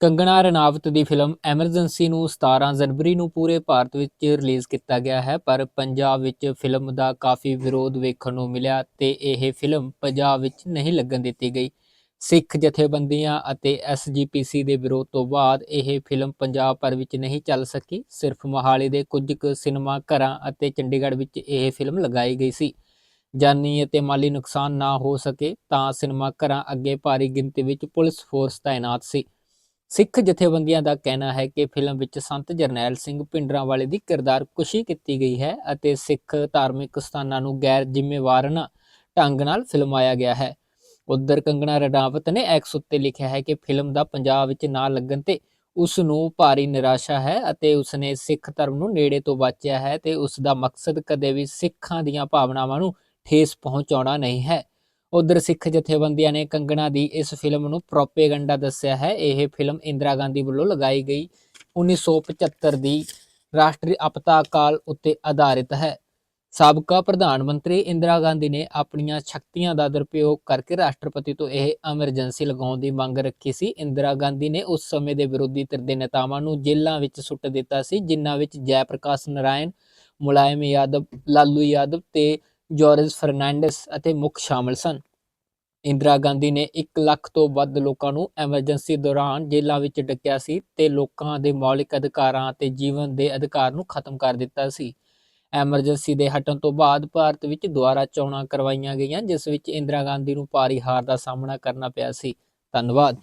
ਕੰਗਣਾ ਰਣਾਵਤ ਦੀ film emergency ਨੂੰ 17 ਜਨਵਰੀ ਨੂੰ ਪੂਰੇ ਭਾਰਤ ਵਿੱਚ ਰਿਲੀਜ਼ ਕੀਤਾ ਗਿਆ ਹੈ, ਪਰ ਪੰਜਾਬ ਵਿੱਚ ਫਿਲਮ ਦਾ ਕਾਫੀ ਵਿਰੋਧ ਵੇਖਣ ਨੂੰ ਮਿਲਿਆ ਤੇ ਇਹ ਫਿਲਮ ਪੰਜਾਬ ਵਿੱਚ ਨਹੀਂ ਲੱਗਣ ਦਿੱਤੀ ਗਈ। ਸਿੱਖ ਜਥੇਬੰਦੀਆਂ ਅਤੇ ਐਸਜੀਪੀਸੀ ਦੇ ਵਿਰੋਧ ਤੋਂ ਬਾਅਦ ਇਹ ਫਿਲਮ ਪੰਜਾਬ ਭਰ ਵਿੱਚ ਨਹੀਂ ਚੱਲ ਸਕੀ। ਸਿਰਫ ਮੋਹਾਲੀ ਦੇ ਕੁਝ ਕੁ ਸਿਨੇਮਾ ਘਰਾਂ ਅਤੇ ਚੰਡੀਗੜ੍ਹ ਵਿੱਚ ਇਹ ਫਿਲਮ ਲਗਾਈ ਗਈ ਸੀ। ਜਾਨੀ ਅਤੇ ਮਾਲੀ ਨੁਕਸਾਨ ਨਾ ਹੋ ਸਕੇ ਤਾਂ ਸਿਨੇਮਾ ਘਰਾਂ ਅੱਗੇ ਭਾਰੀ ਗਿਣਤੀ ਵਿੱਚ ਪੁਲਿਸ ਫੋਰਸ ਤਾਇਨਾਤ ਸੀ। ਸਿੱਖ ਜਥੇਬੰਦੀਆਂ ਦਾ ਕਹਿਣਾ ਹੈ ਕਿ ਫਿਲਮ ਵਿੱਚ ਸੰਤ ਜਰਨੈਲ ਸਿੰਘ ਭਿੰਡਰਾਂਵਾਲੇ ਦੀ ਕਿਰਦਾਰ ਕੁਸ਼ੀ ਕੀਤੀ ਗਈ ਹੈ ਅਤੇ ਸਿੱਖ ਧਾਰਮਿਕ ਸਥਾਨਾਂ ਨੂੰ ਗੈਰ ਜ਼ਿੰਮੇਵਾਰਨਾ ਢੰਗ ਨਾਲ ਫਿਲਮਾਇਆ ਗਿਆ ਹੈ। ਉਧਰ ਕੰਗਣਾ ਰਣਾਵਤ ਨੇ ਐਕਸ ਉੱਤੇ ਲਿਖਿਆ ਹੈ ਕਿ ਫਿਲਮ ਦਾ ਪੰਜਾਬ ਵਿੱਚ ਨਾ ਲੱਗਣ ਤੇ ਉਸ ਨੂੰ ਭਾਰੀ ਨਿਰਾਸ਼ਾ ਹੈ ਅਤੇ ਉਸਨੇ ਸਿੱਖ ਧਰਮ ਨੂੰ ਨੇੜੇ ਤੋਂ ਵਾਚਿਆ ਹੈ ਤੇ ਉਸ ਦਾ ਮਕਸਦ ਕਦੇ ਵੀ ਸਿੱਖਾਂ ਦੀਆਂ ਭਾਵਨਾਵਾਂ ਨੂੰ ਠੇਸ ਪਹੁੰਚਾਉਣਾ ਨਹੀਂ ਹੈ। ਉਧਰ ਸਿੱਖ ਜਥੇਬੰਦੀਆਂ ਨੇ ਕੰਗਣਾ ਦੀ ਇਸ ਫਿਲਮ ਨੂੰ ਪ੍ਰੋਪੇਗੈਂਡਾ ਦੱਸਿਆ ਹੈ। ਇਹ ਫਿਲਮ ਇੰਦਰਾ ਗਾਂਧੀ ਵੱਲੋਂ ਲਗਾਈ ਗਈ। 1975 ਦੀ ਰਾਸ਼ਟਰੀ ਆਪਤਾ ਕਾਲ ਉੱਤੇ ਆਧਾਰਿਤ ਹੈ। ਸਾਬਕਾ ਪ੍ਰਧਾਨ ਮੰਤਰੀ ਇੰਦਰਾ ਗਾਂਧੀ ਨੇ ਆਪਣੀਆਂ ਸ਼ਕਤੀਆਂ ਦਾ ਦੁਰਪਯੋਗ ਕਰਕੇ ਰਾਸ਼ਟਰਪਤੀ ਤੋਂ ਇਹ ਐਮਰਜੈਂਸੀ ਲਗਾਉਣ ਦੀ ਮੰਗ ਰੱਖੀ ਸੀ। ਇੰਦਰਾ ਗਾਂਧੀ ਨੇ ਉਸ ਸਮੇਂ ਦੇ ਵਿਰੋਧੀ ਧਿਰ ਦੇ ਨੇਤਾਵਾਂ ਨੂੰ ਜੇਲ੍ਹਾਂ ਵਿੱਚ ਸੁੱਟ ਦਿੱਤਾ ਸੀ, ਜਿਨ੍ਹਾਂ ਵਿੱਚ ਜੈ ਪ੍ਰਕਾਸ਼ ਨਾਰਾਇਣ, ਮੁਲਾਇਮ ਯਾਦਵ, ਲਾਲੂ ਯਾਦਵ ਤੇ ਜੋਰਜ ਫਰਨਾਂਡਸ ਅਤੇ ਮੁੱਖ ਸ਼ਾਮਲ ਸਨ। ਇੰਦਰਾ ਗਾਂਧੀ ਨੇ 1 ਲੱਖ ਤੋਂ ਵੱਧ ਲੋਕਾਂ ਨੂੰ ਐਮਰਜੈਂਸੀ ਦੌਰਾਨ ਜੇਲ੍ਹਾਂ ਵਿੱਚ ਡੱਕਿਆ ਸੀ ਤੇ ਲੋਕਾਂ ਦੇ ਮੌਲਿਕ ਅਧਿਕਾਰਾਂ ਅਤੇ ਜੀਵਨ ਦੇ ਅਧਿਕਾਰ ਨੂੰ ਖਤਮ ਕਰ ਦਿੱਤਾ ਸੀ। ਐਮਰਜੈਂਸੀ ਦੇ ਹਟਣ ਤੋਂ ਬਾਅਦ ਭਾਰਤ ਵਿੱਚ ਦੁਬਾਰਾ ਚੋਣਾਂ ਕਰਵਾਈਆਂ ਗਈਆਂ, ਜਿਸ ਵਿੱਚ ਇੰਦਰਾ ਗਾਂਧੀ ਨੂੰ ਭਾਰੀ ਹਾਰ ਦਾ ਸਾਹਮਣਾ ਕਰਨਾ ਪਿਆ ਸੀ। ਧੰਨਵਾਦ।